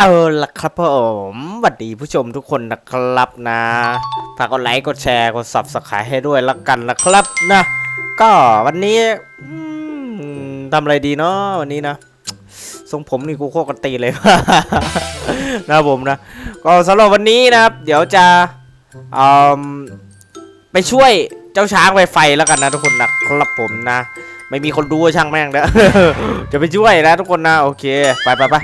เอาละครับผมสวัสดีผู้ชมทุกคนนะครับนะฝากกดไลค์กดแชร์กด subscribe ให้ด้วยละกันนะครับนะ ก็วันนี้ทำอะไรดีเนาะวันนี้นะทรงผมนี่กูโคตรกันตีเลย นะผมนะ ก็สำหรับวันนี้นะครับ เดี๋ยวจะไปช่วยเจ้าช้างไฟไฟแล้วกันนะทุกคนนะครับผมนะ ไม่มีคนดูช่างแม่งเด้อจะไปช่วยนะทุกคนนะโอเค ไปไปไป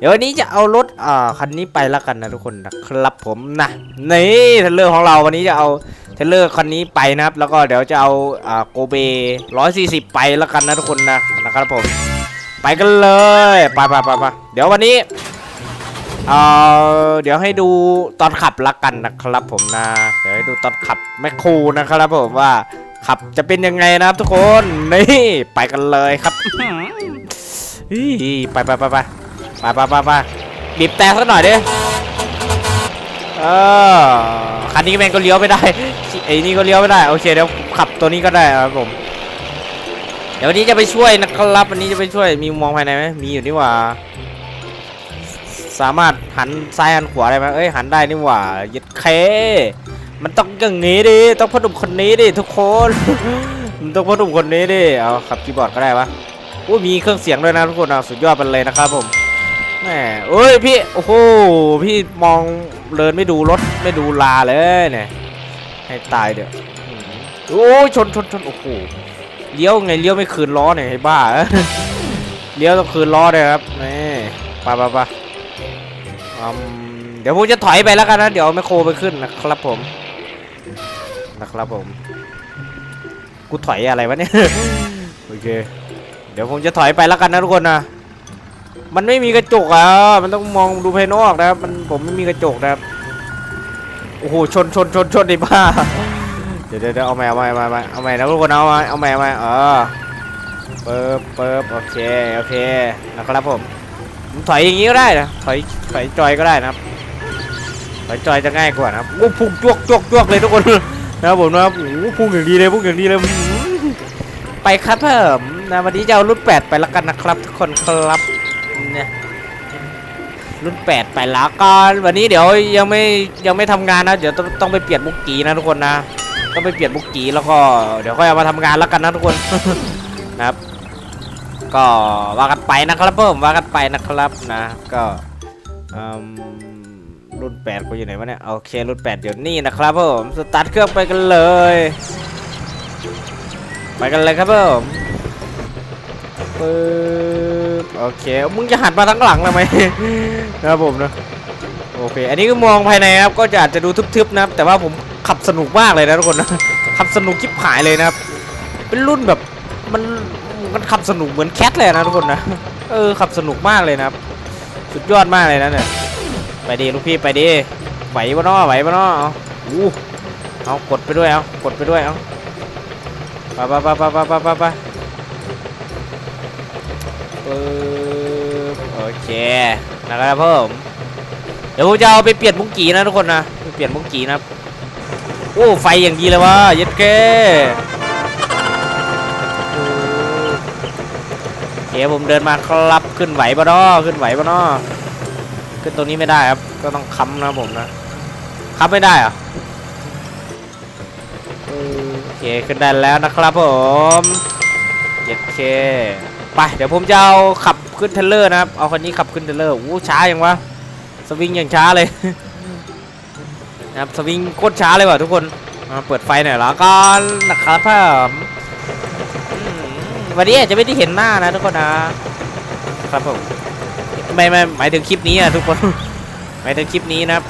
เดี๋ยววันนี้จะเอารถอ่าคันนี้ไปแล้วกันนะทุกคนนะครับผมนะนี่เทรลเลอร์ของเราวันนี้จะเอาเทรลเลอร์คันนี้ไปนะครับ แล้วก็เดี๋ยวจะเอาอ่าโกเบ140ไปแล้วกันนะทุกคนนะนะครับผม ไปกันเลยไปไปไปไปเดี๋ยววันนี้เอ่อเดี๋ยวให้ดูตอนขับละกันนะครับผมนะ เดี๋ยวให้ดูตอนขับแมคครนะครับผมว่าขับจะเป็นยังไงนะครับทุกคนนี่ไปกันเลยครับอื้อไปไปไปไป ไปไปไปไปบีบแต่สักหน่อยดิเออคันนี้แม่งก็เลี้ยวไม่ได้ไอ้นี่ก็เลี้ยวไม่ได้โอเคเดี๋ยวขับตัวนี้ก็ได้ครับผมเดี๋ยววันนี้จะไปช่วยนะครับวันนี้จะไปช่วยมีมองภายในไหมมีอยู่นี่หว่า สามารถหันซ้ายหันขวาได้ไหมเอ้ยหันได้นี่หว่ายึดเค มันต้องอย่างนี้ดิต้องพอดุมคนนี้ดิทุกคนมันต้องพอดุมคนนี้ดิเอาขับคีย์บอร์ดก็ได้ปะอุ้มีเครื่องเสียงด้วยนะทุกคนเอาสุดยอดไปเลยนะครับผม แหมเอ้ยพี่ โอ้โห พี่มองเดินไม่ดูรถไม่ดูลาเลยเนี่ย ให้ตายเดี๋ยวโอ้ยชนชนชนโอ้โห เลี้ยวไงเลี้ยวไม่คืนล้อเนี่ยไอ้บ้า เลี้ยวต้องคืนล้อเลยครับ นี่ไปไปไปอืมเดี๋ยวผมจะถอยไปแล้วกันนะ เดี๋ยวแมคโครไปขึ้นนะครับผม นะครับผม กูถอยอะไรวะเนี่ย โอเค เดี๋ยวผมจะถอยไปแล้วกันนะทุกคนนะ มันไม่มีกระจกอะ มันต้องมองดูภายนอกนะครับ มันผมไม่มีกระจกนะครับ โอ้โห ชนชนชนชนไอ้บ้าเดี๋ยวเดี๋ยวเดี๋ยวเอาใหม่เอาใหม่เอาใหม่เอาใหม่นะทุกคนเอาใหม่เอาใหม่เอาใหม่เออเปิบเปิบโอเค โอเค นะครับผมผมถอยอย่างนี้ก็ได้นะ ถอย ถอยจอยก็ได้นะครับ ถอยจอยจะง่ายกว่านะครับโอ้พุ่งจวกจวกจวกเลยทุกคนนะครับผมนะครับโอ้พุ่งอย่างดีเลยพุ่งอย่างดีเลย ไปครับเพิ่มนะวันนี้จะเอารุ่น8ไปแล้วกันนะครับทุกคนครับ เนี่ยรุ่น8ไปแล้วก็วันนี้เดี๋ยวยังไม่ยังไม่ทำงานนะเดี๋ยวต้องต้องไปเปลี่ยนบุกกีนะทุกคนนะต้องไปเปลี่ยนบุกกีแล้วก็เดี๋ยวก็เอามาทำงานแล้วกันนะทุกคนนะครับ ก็ว่ากันไปนะครับเพิ่มว่ากันไปนะครับนะ ก็รุ่น8กูอยู่ไหนวะเนี่ยโอเครุ่น8เดี๋ยวนี้นะครับผมสตาร์ทเครื่องไปกันเลย ไปกันเลยครับผมปึ๊บ โอเค มึงจะหันมาทั้งหลังเลยไหมนะครับผมนะโอเค อันนี้ก็มองภายในครับ ก็จะอาจจะดูทึบๆนะครับแต่ว่าผมขับสนุกมากเลยนะทุกคนนะ ขับสนุกชิบหายเลยนะครับ เป็นรุ่นแบบมันมันขับสนุกเหมือนแคทเลยนะทุกคนนะ เออขับสนุกมากเลยนะครับ สุดยอดมากเลยนะเนี่ย ไปดีลูกพี่ไปดีไหวปะเนาะไหวปะเนาะเอาอู้เอากดไปด้วยเอากดไปด้วยเอาไปไปไปไปไปไปไปึ๊บโอเคนะครับผมเดี๋ยวผมจะเอาไปเปลี่ยนมุกกีนะทุกคนนะไปเปลี่ยนมุกกีนะโอ้ไฟอย่างดีเลยวะเย็ดเก้โอเคผมเดินมาครับขึ้นไหวปะเนาะขึ้นไหวปะเนาะขึ้นตรงนี้ไม่ได้ครับก็ต้องค้ำนะผมนะค้ำไม่ได้อเออโอเคขึ้นได้แล้วนะครับผมเจ็ดเค ไปเดี๋ยวผมจะเอาขับขึ้นเทรลเลอร์นะครับเอาคันนี้ขับขึ้นเทรลเลอร์อู้ช้ายังวะสวิงอย่างช้าเลยนะครับสวิงโคตรช้าเลยว่ะทุกคนมาเปิดไฟหน่อยแล้วก็นะครับผมอืมวันนี้อาจจะไม่ได้เห็นหน้านะทุกคนนะครับผมไม่ไม่หมายถึงคลิปนี้อะทุกคนหมายถึงคลิปนี้นะครับ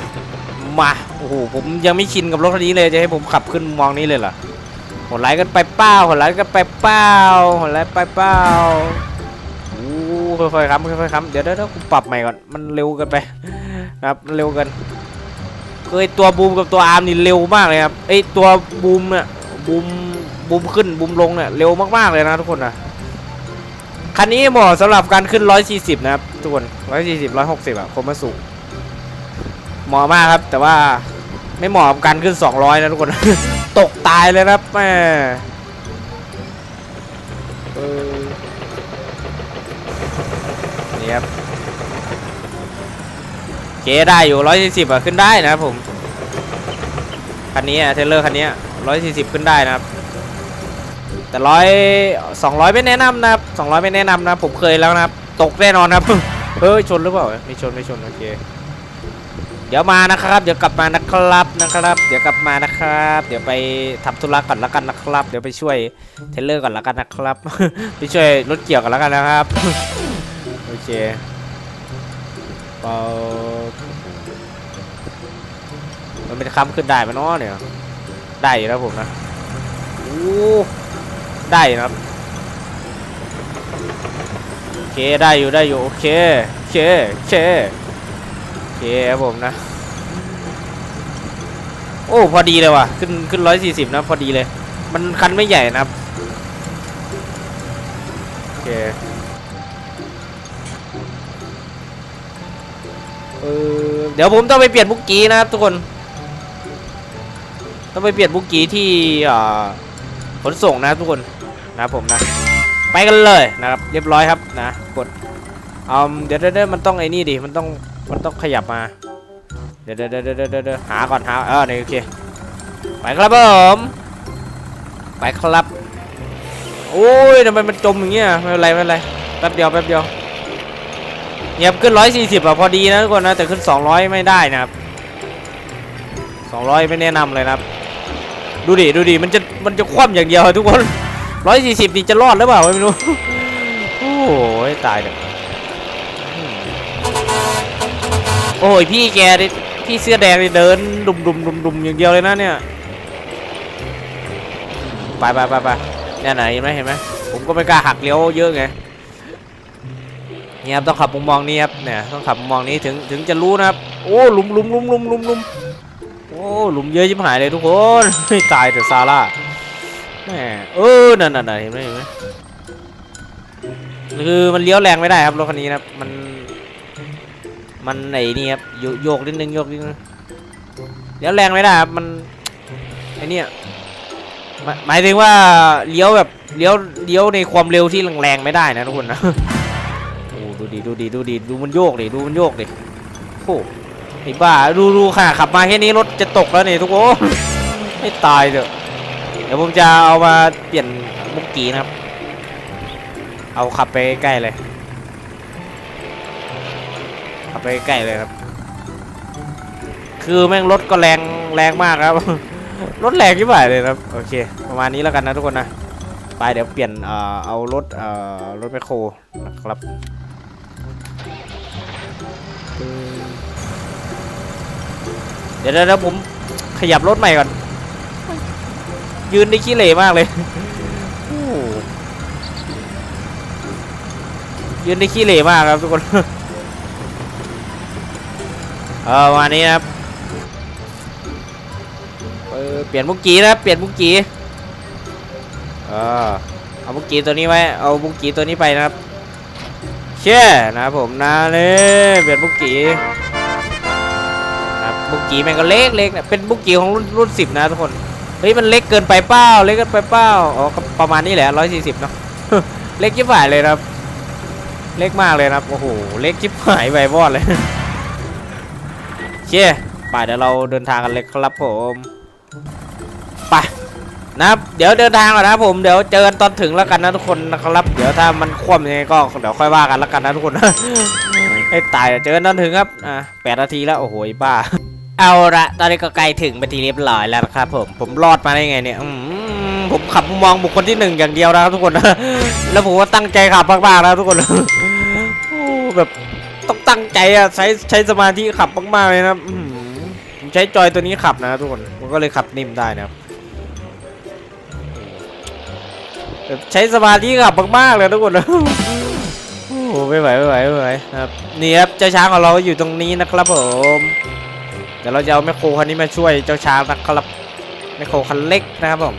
มาโอ้โหผมยังไม่ชินกับรถคันนี้เลยจะให้ผมขับขึ้นมองนี้เลยเหรอ หัวไหลกันไปเป้าหัวไหลกันไปเป้าหัวไหลไปเป้าโอ้ค่อยๆครับค่อยๆครับเดี๋ยวเดี๋ยวเดี๋ยวปรับใหม่ก่อนมันเร็วเกันไปนะครับเร็วเกันเคยตัวบูมกับตัวอาร์มนี่เร็วมากเลยครับเอ้ยตัวบูมเนี่ยบูมบูมขึ้นบูมลงเนี่ยเร็วมากๆเลยนะทุกคนนะคันนี้เหมาะสำหรับการขึ้น 140 นะครับทุกคน 140 160อะคมมาสุเหมาะมากครับแต่ว่า ไม่เหมาะกับการขึ้น 200 นะทุกคน ตกตายเลยนะครับแม่เออนี่ครับเคได้อยู่ร้อยสี่สิบอะขึ้นได้นะครับผม คันนี้อะเทรลเลอร์คันนี้ร้อยสี่สิบขึ้นได้นะครับ แต่ร้อยสองร้อยไม่แนะนำนะครับสองร้อยไม่แนะนำนะ ผมเคยแล้วนะครับ ตกแน่นอนนะครับ เฮ้ยชนหรือเปล่า ไม่ชนไม่ชนโอเค เดี๋ยวมานะครับ เดี๋ยวกลับมานะครับนะครับ เดี๋ยวกลับมานะครับ เดี๋ยวไปทำธุระก่อนแล้วกันนะครับ เดี๋ยวไปช่วยเทรลเลอร์ก่อนแล้วกันนะครับ ไปช่วยรถเกี่ยวก่อนแล้วกันนะครับ โอเคเปามันเป็นค้ำขึ้นได้ไหมเนาะเนี่ย ได้อยู่แล้วผมนะโอ้ได้อยู่นะครับ โอเค ได้อยู่ได้อยู่ โอเค โอเค โอเค เคครับผมนะ โอ้ พอดีเลยว่ะ ขึ้นขึ้นร้อยสี่สิบนะ พอดีเลย มันคันไม่ใหญ่นะครับ โอเคเออเดี๋ยวผมต้องไปเปลี่ยนบุกกี้นะครับทุกคน ต้องไปเปลี่ยนบุกกี้ที่ขนส่งนะครับทุกคนนะครับผมนะ ไปกันเลยนะครับ เรียบร้อยครับนะ กดเอาเดี๋ยวเดี๋ยวเดี๋ยวมันต้องไอ้นี่ดิ มันต้อง มันต้องขยับมา เดี๋ยวเดี๋ยวเดี๋ยวเดี๋ยวหาก่อนหาเออนี่โอเค ไปครับผม ไปครับ โอ้ยทำไมมันจมอย่างเงี้ย ไม่เป็นไรไม่เป็นไร แป๊บเดียวแป๊บเดียวเงียบขึ้นร้อยสี่ะพอดีนะทุกคนนะแต่ขึ้นสองร้อยไม่ได้นะครับสองร้อยไม่แนะนำเลยนะครับ ดูดิดูดิมันจะมันจะคว่ำอย่างเดียวทุกคนร้อยสี่สิบนี่จะรอดหรือเปล่าไม่รู้ โอ้ยตายเลยอืม โอ้ยพี่แกดิพี่เสื้อแดงเดินดุมดุมดุมดุมอย่างเดียวเลยนะเนี่ยไปไปไปไปเนี่ยไหนเห็นไหมเห็นไหมผมก็ไม่กล้าหักเลี้ยวเยอะไงเนี่ยครับต้องขับมุมมองนี้ครับเนี่ยต้องขับมุมมองนี้ถึงถึงจะรู้นะครับโอ้หลุมหลุมหลุมหลุมหลุมหลุมโอ้หลุมเยอะชิบหายเลยทุกคนไม่ตายแต่ซาร่าแหมเออนั่นนั่นเห็นไหมเห็นไหมคือมันเลี้ยวแรงไม่ได้ครับรถคันนี้นะครับมัน มันไหนนี่ครับโยโยกนิดนึงโยกนิดนึงเลี้ยวแรงไม่ได้ครับมันไอเนี่ยหมายถึงว่าเลี้ยวแบบเลี้ยวเลี้ยวในความเร็วที่แรงๆไม่ได้นะทุกคนนะโอ้ดูดิดูดิดูดิดูมันโยกดิดูมันโยกดิโอ้ไอ้บ้าดูดูค่ะขับมาแค่นี้รถจะตกแล้วนี่ทุกคนไม่ตายเถอะเดี๋ยวผมจะเอามาเปลี่ยนมุกกี้นะครับ เอาขับไปใกล้เลย ขับไปใกล้เลยครับ คือแม่งรถก็แรงแรงมากครับ รถแรงที่ไหนเลยครับ โอเค ประมาณนี้แล้วกันนะทุกคนนะ ไปเดี๋ยวเปลี่ยน เอ่อ เอารถ เอ่อ รถแมคโครนะครับเดี๋ยวเดี๋ยวผมขยับรถใหม่ก่อน ยืนได้ขี้เหร่มากเลยยืนได้ขี้เหร่มากครับทุกคน เออวันนี้นะครับเออเปลี่ยนมุกกี้นะเปลี่ยนมุกกี้เออเอามุกกี้ตัวนี้ไว้เอามุกกี้ตัวนี้ไปนะครับเช่นะผมนะเลยเปลี่ยนมุกกี้นะครับมุกกี้แม่งก็เล็กเล็กนะเป็นมุกกี้ของรุ่นรุ่นสิบนะทุกคนเฮ้ยมันเล็กเกินไปเป้าเล็กเกินไปเป้าอ๋อประมาณนี้แหละร้อยสี่สิบเนาะเล็กชิบหายเลยครับ เล็กมากเลยครับโอ้โหเล็กชิบหายไปวอดเลย เชี่ยไปเดี๋ยวเราเดินทางกันเลยครับผมไปนะครับเดี๋ยวเดินทางก่อนนะผมเดี๋ยวเจอกันตอนถึงแล้วกันนะทุกคนนะครับ เดี๋ยวถ้ามันคว่ำยังไงก็เดี๋ยวค่อยว่ากันแล้วกันนะทุกคนให้ตายเดี๋ยวเจอกันตอนถึงครับอะแปดนาทีแล้วโอ้โหบ้า เอาละตอนนี้ก็ใกล้ถึงเป็นทีเรียบร้อยแล้วนะครับ ผมผมรอดมาได้ไงเนี่ยผมขับมุมมองบุคคลที่หนึ่งอย่างเดียวนะครับทุกคนแล้วผมก็ตั้งใจขับมากๆนะทุกคนแบบ ต้องตั้งใจอะใช้ใช้สมาธิขับมากๆเลยนะครับผมใช้จอยตัวนี้ขับนะทุกคนผมก็เลยขับนิ่มได้นะครับใช้สมาธิขับมากๆเลยทุกคนโอ้ไม่ไหวไม่ไหวไม่ไหวนะครับนี่ครับเจ้าช้างของเราอยู่ตรงนี้นะครับผมเดี๋ยวเราจะเอาแมคโครคันนี้มาช่วยเจ้าช้างนะครับแมคโครคันเล็กนะครับผม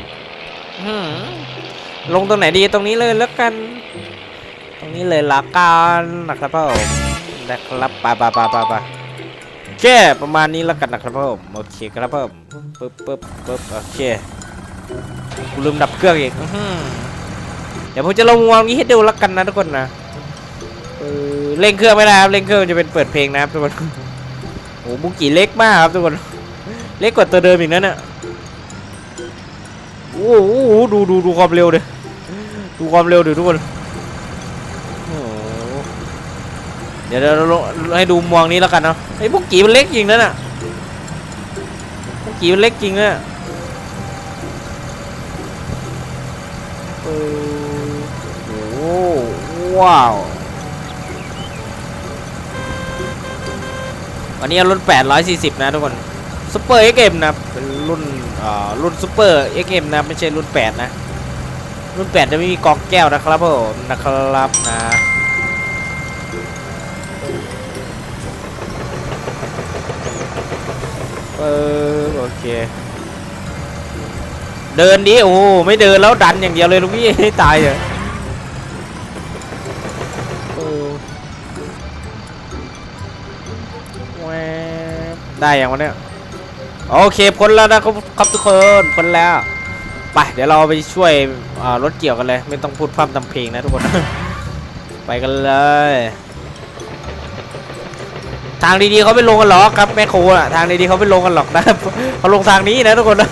ลงตรงไหนดีตรงนี้เลยแล้วกัน ตรงนี้เลยละกันนะครับผม นะครับไปไปไปไปไปโอเคประมาณนี้แล้วกันนะครับผมโอเคครับผมปึ๊บปึ๊บปึ๊บโอเคกูลืมดับเครื่องอีกเดี๋ยวผมจะลงวางนี้ให้ดูแล้วกันนะทุกคนนะเออเร่งเครื่องไม่ได้ครับเร่งเครื่องจะเป็นเปิดเพลงนะครับทุกคนโอ้บุกิเล็กมากครับทุกคนเล็กกว่าตัวเดิมอีกนั่นน่ะโอ้โหดูดูดูความเร็วเดิดูความเร็วเดิทุกคนโอ้โห เดี๋ยวเราให้ดูมองนี้แล้วกันเนาะไอ้บุกิมันเล็กจริงนั่นน่ะบุกิมันเล็กจริงเนี่ยโอ้โหว้าววันนี้รุ่น 840 นะทุกคนซูเปอร์ XM นะครับเป็นรุ่นเอ่อรุ่นซูเปอร์ XM นะไม่ใช่รุ่น 8 นะ รุ่น 8 จะไม่มีกองแก้วนะครับผมนะครับนะ เออโอเค เดินดิโอ้ไม่เดินแล้วดันอย่างเดียวเลยลูกพี่ให้ตายเลยได้อย่างวะเนี่ยโอเคพ้นแล้วนะครับครับทุกคนพ้นแล้วไปเดี๋ยวเราไปช่วยรถเกี่ยวกันเลย ไม่ต้องพูดพร่ำทำเพลงนะทุกคน ไปกันเลย ทางดีๆเขาไม่ลงกันหรอกครับแม่โคอะทางดีๆเขาไม่ลงกันหรอกนะเขาลงทางนี้นะทุกคน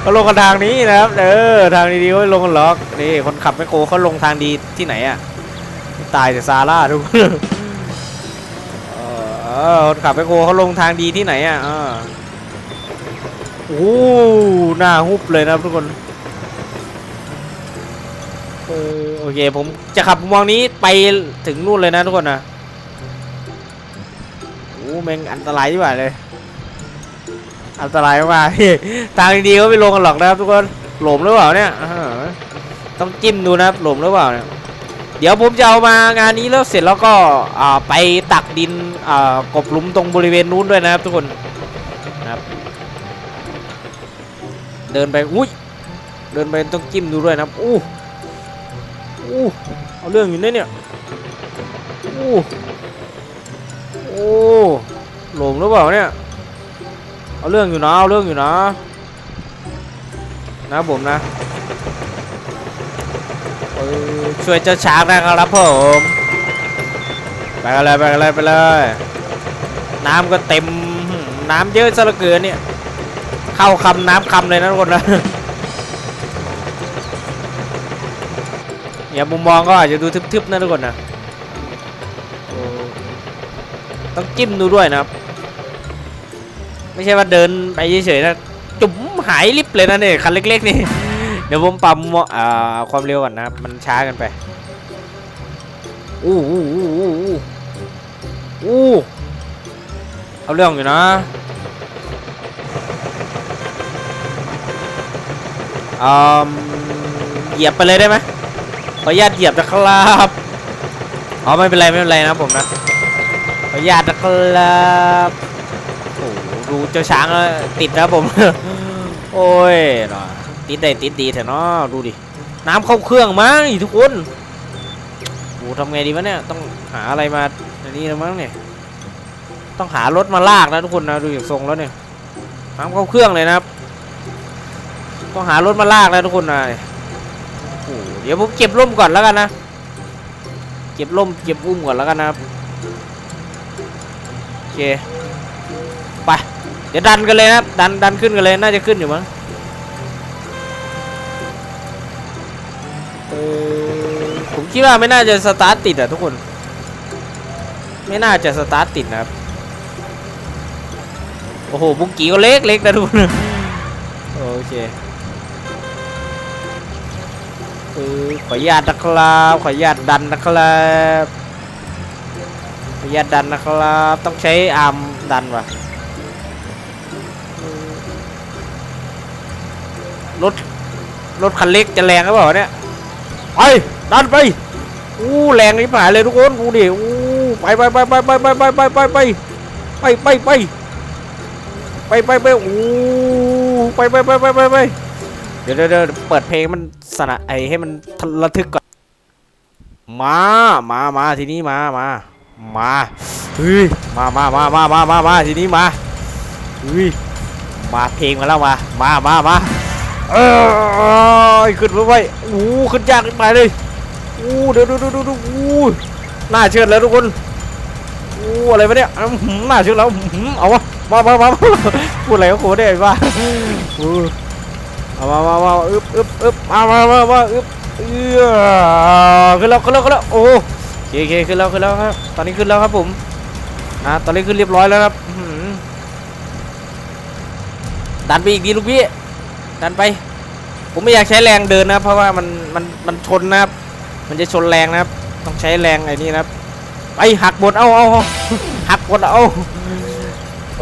เขาลงกันทางนี้นะครับเออทางดีๆเขาไม่ลงกันหรอกนี่คนขับแม่โคเขาลงทางดีที่ไหนอะตายแต่ซาร่าทุกคนเออคนขับไปโกเขาลงทางดีที่ไหนอะโอ้หน้าฮุบเลยนะครับทุกคนโอเคผมจะขับมุมมองนี้ไปถึงนู่นเลยนะทุกคนนะ แม่งอันตรายที่ว่าเลย อันตรายมากๆทางดีๆก็ไม่ลงกันหรอกนะครับทุกคนหลมหรือเปล่าเนี่ยต้องจิ้มดูนะครับหลมหรือเปล่าเนี่ยเดี๋ยวผมจะเอามางานนี้แล้วเสร็จแล้วก็ไปตักดินกบหลุมตรงบริเวณนู้นด้วยนะครับทุกคนนะครับ เดินไปอุ้ยเดินไปต้องจิ้มดูด้วยนะครับอู้อู้เอาเรื่องอยู่นะเนี่ยอู้โอ้ หลงหรือเปล่าเนี่ยเอาเรื่องอยู่นะเอาเรื่องอยู่นะ นะผมนะเออช่วยเจ้าช้างนะครับผมไปกันเลยไปกันเลยไปเลย น้ำก็เต็มน้ำเยอะซะเหลือเกินเนี่ยเข้าคำน้ำคำเลยนะทุกคนนะอย่ามุมมองก็อาจจะดูทึบๆนะทุกคนนะต้องจิ้มดูด้วยนะครับ ไม่ใช่ว่าเดินไปเฉยๆนะจุ๋มหายลิบเลยนะเนี่ยคันเล็กๆนี่เดี๋ยวผมปรับมความเร็วก่อนนะครับมันช้ากันไปอู้อู้อู้อู้อู้เอาเรื่องอยู่นะอืมเหยียบไปเลยได้ไหมขออนุญาตเหยียบนะครับอ๋อไม่เป็นไรไม่เป็นไรนะผมนะขออนุญาตนะครับ ดูเจ้าช้างแล้วติดนะผม โอ้ยเนาะติดได้ติดดีเถอะเนาะดูดิ น้ำเข้าเครื่องมั้งทุกคนโอ้ทำไงดีวะเนี่ย ต้องหาอะไรมาอันนี้แล้วมั้งเนี่ย ต้องหารถมาลากนะทุกคนนะดูอย่างทรงแล้วเนี่ยน้ำเข้าเครื่องเลยนะครับ ต้องหารถมาลากนะทุกคนนะโอ้เดี๋ยวผมเก็บร่มก่อนแล้วกันนะ เก็บร่มเก็บอุ้มก่อนแล้วกันนะครับโอเค ไป เดี๋ยวดันกันเลยนะครับดันดันขึ้นกันเลยน่าจะขึ้นอยู่มั้งเออผมคิดว่าไม่น่าจะสตาร์ทติดอะทุกคน ไม่น่าจะสตาร์ทติดนะครับโอ้โหบุกกี้ก็เล็กเล็กนะทุกคนโอเคเออขออนุญาตนะครับขออนุญาตดันนะครับขออนุญาตดันนะครับ ต้องใช้อาร์มดันว่ะ รถรถคันเล็กจะแรงหรือเปล่าเนี่ยไปดันไปอู้แรงนี่ผ่านเลยทุกคนดูดิอู้ไปไปไปไปไปไปไปไปไปไปไปไปไปไปไปไปอู้ไปไปไปไปไปไปเดี๋ยวเดี๋ยวเดี๋ยวเปิดเพลงมันสนะไอให้มันระทึกก่อนมามามาทีนี้มามามาเฮ้ยมามามามามามามาทีนี้มาเฮ้ยมาเพลงมาแล้วมามามามา เออขึ้นไปไว้โอ้ขึ้นยากขึ้นไปเลยโอ้เดี๋ยวดูดูดูดูโอ้น่าเชื่อแล้วทุกคนโอ้อ้อะไรวะเนี่ยหน่าเชื่อแล้วเอาวะมามามาพูดอะไรก็โคได้ไอ้บ้าเอามามามาอึบอึบอึบมามามามาอึบเออขึ้นแล้วขึ้นแล้วขึ้นแล้วโอ้โอเคเคขึ้นแล้วขึ้นแล้วครับตอนนี้ขึ้นแล้วครับผมนะตอนนี้ขึ้นเรียบร้อยแล้วครับดันไปอีกดีลูกพี่ ดันไป ผมไม่อยากใช้แรงเดินนะเพราะว่ามันมันมันชนนะครับ มันจะชนแรงนะครับ ต้องใช้แรงไอ้นี่นะครับไปหักบนเอาเอาหักบนเอา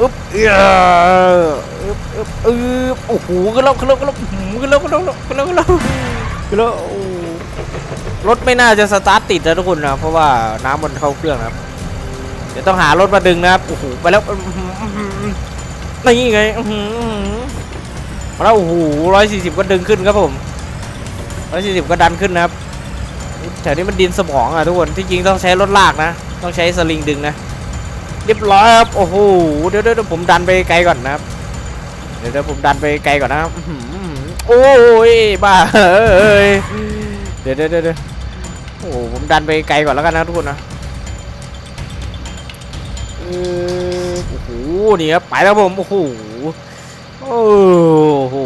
อึ๊บเอื้ออึ๊บอึ๊บอึ๊บโอ้โหขึ้นแล้วขึ้นแล้วขึ้นแล้วอื้อหือขึ้นแล้วขึ้นแล้วขึ้นแล้วขึ้นแล้วขึ้นแล้วโอ้รถไม่น่าจะสตาร์ทติดนะทุกคนนะเพราะว่าน้ำมันเข้าเครื่องนะครับเดี๋ยวต้องหารถมาดึงนะครับโอ้โหไปแล้วอื้อหืออื้อหือนี่ไง แล้วโอ้โหร้อยสี่สิบก็ดึงขึ้นครับผมร้อยสี่สิบก็ดันขึ้นนะครับแถวนี้มันดินสมองอะทุกคนที่จริงต้องใช้รถลากนะ ต้องใช้สลิงดึงนะ เรียบร้อยครับโอ้โหเดี๋ยวเดี๋ยวเดี๋ยวผมดันไปไกลก่อนนะครับ เดี๋ยวเดี๋ยวผมดันไปไกลก่อนนะครับอื้อหือโอ้ยบ้าเอ้ยเดี๋ยวเดี๋ยวเดี๋ยวโอ้ผมดันไปไกลก่อนแล้วกันนะทุกคนนะโอ้โหนี่ครับไปแล้วผมโอ้โห โอ้โห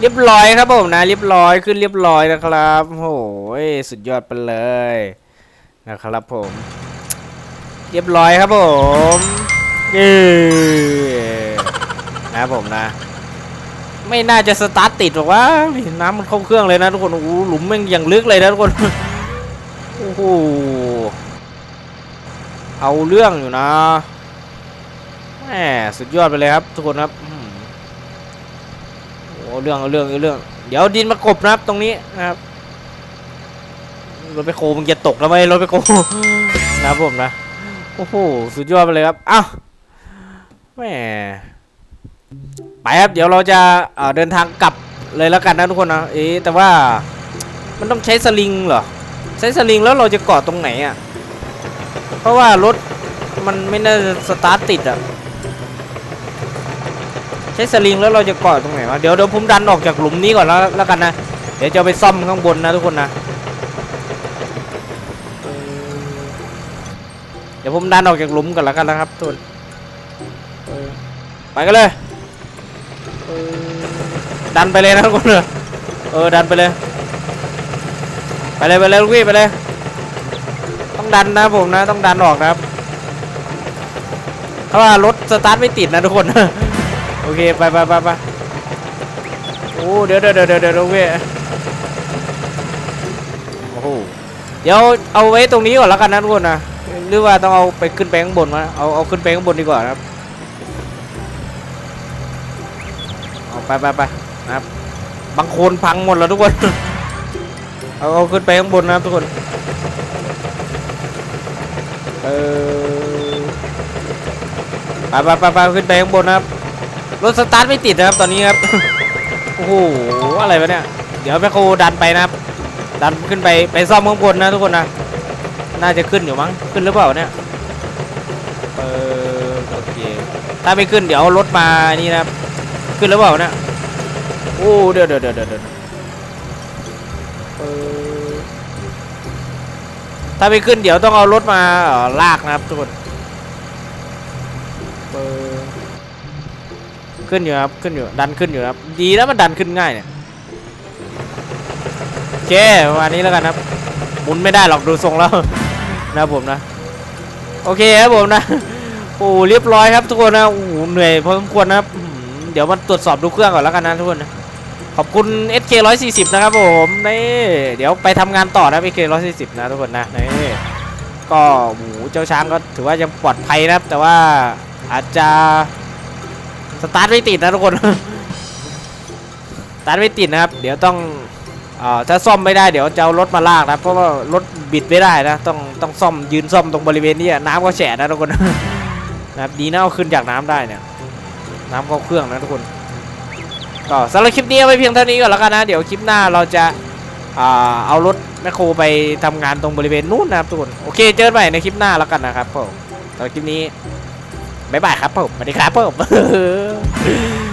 เรียบร้อยครับผมนะเรียบร้อยขึ้นเรียบร้อยนะครับโอ้ยสุดยอดไปเลยนะครับผม เรียบร้อยครับผมเย้นะผมนะ ไม่น่าจะสตาร์ทติดหรอกว่าน้ำมันเข้าเครื่องเลยนะทุกคนโอ้หหลุมแม่งอย่างลึกเลยนะทุกคนโอ้โหเอาเรื่องอยู่นะแหมสุดยอดไปเลยครับ ทุกคนครับ โอ้เรื่องเอาเรื่องเอาเรื่อง เดี๋ยวดินมากบนะครับตรงนี้นะครับรถไปโคมึงจะตกแล้วไหมรถไปโคนะครับผมนะโอ้โหสุดยอดไปเลยครับอ้าวแหมไปครับเดี๋ยวเราจะเดินทางกลับเลยแล้วกันนะทุกคนนะเอ๊แต่ว่ามันต้องใช้สลิงเหรอใช้สลิงแล้วเราจะเกาะตรงไหนอะเพราะว่ารถมันไม่น่าจะสตาร์ทติดอะ ช้สลิงแล้วเราจะเกาะตรงไหนวะเดี๋ยวเดี๋ยวผมดันออกจากหลุมนี้ก่อนแล้วแล้วกันนะเดี๋ยวจะไปซ่อมข้างบนนะทุกคนนะเดี๋ยวผมดันออกจากหลุมก่อนแล้วกันนะครับทุกคนไปกันเลยดันไปเลยนะทุกคนเออเออดันไปเลย ไปเลยไปเลยลูกพี่ไปเลย ต้องดันนะผมนะต้องดันออกนะครับเพราะว่ารถสตาร์ทไม่ติดนะทุกคน อเคไปไปไปไปโอ้เดี๋ยวเดี๋ยวเดี๋ยวเดี๋ยวเดี๋ยวเว้ยโอ้โหเดี๋ยวเอาไว้ตรงนี้ก่อนแล้วกันนะทุกคนนะหรือว่าต้องเอาไปขึ้นไปข้างบนมาเอาเอาขึ้นไปข้างบนดีกว่านะครับเอาไปไปไปนะครับบางโคนพังหมดแล้วทุกคนเอาเอาขึ้นไปข้างบนนะครับทุกคนเออไปไปไปไปขึ้นไปข้างบนนะครับ รถสตาร์ทไม่ติดนะครับตอนนี้ครับ โอ้โห อะไรวะเนี่ย เดี๋ยวแม่โคดันไปนะครับ ดันขึ้นไปไปซ่อมข้างบนนะทุกคนนะ น่าจะขึ้นอยู่มั้ง ขึ้นหรือเปล่าเนี่ยเออโอเค ถ้าไม่ขึ้นเดี๋ยวรถมานี่นะครับ ขึ้นหรือเปล่าเนี่ย โอ้เดี๋ยวเดี๋ยวเดี๋ยวเดี๋ยวเดี๋ยวเออถ้าไม่ขึ้นเดี๋ยวต้องเอารถมาเอ่อลากนะครับทุกคนเออ ขึ้นอยู่ครับขึ้นอยู่ดันขึ้นอยู่ครับดีแล้วมันดันขึ้นง่ายเนี่ยโอเคประมาณนี้แล้วกันครับหมุนไม่ได้หรอกดูทรงแล้วนะผมนะ โอเคครับผมนะโอ้เรียบร้อยครับทุกคนนะโอ้เหนื่อยพอสมควรนะครับเดี๋ยวมาตรวจสอบดูเครื่องก่อนแล้วกันนะทุกคนนะขอบคุณ SK 140 นะครับผมนี่เดี๋ยวไปทำงานต่อนะ SK 140 นะทุกคนนะนี่ก็หมูเจ้าช้างก็ถือว่ายังปลอดภัยนะครับ แต่ว่าอาจจะ สตาร์ทไม่ติดนะทุกคนสตาร์ทไม่ติดนะครับ เดี๋ยวต้องอถ้าซ่อมไม่ได้เดี๋ยวจะเอารถมาลากนะเพราะว่ารถบิดไม่ได้นะต้องต้องซ่อมยืนซ่อมตรงบริเวณนี้น้ำก็แฉะนะทุกคนนะครับดีนะเอาขึ้นจากน้ำได้เนี่ย น้ำเข้าเครื่องนะทุกคนก็สำหรับคลิปนี้ไว้เพียงเท่านี้ก่อนแล้วกันนะ เดี๋ยวคลิปหน้าเราจะเอารถแมคโครไปทำงานตรงบริเวณนู้นนะครับทุกคนโอเคเจอกันใหม่ในคลิปหน้าแล้วกันนะครับผมสำหรับคลิปนี้ บ๊ายบายครับผมสวัสดีครับผม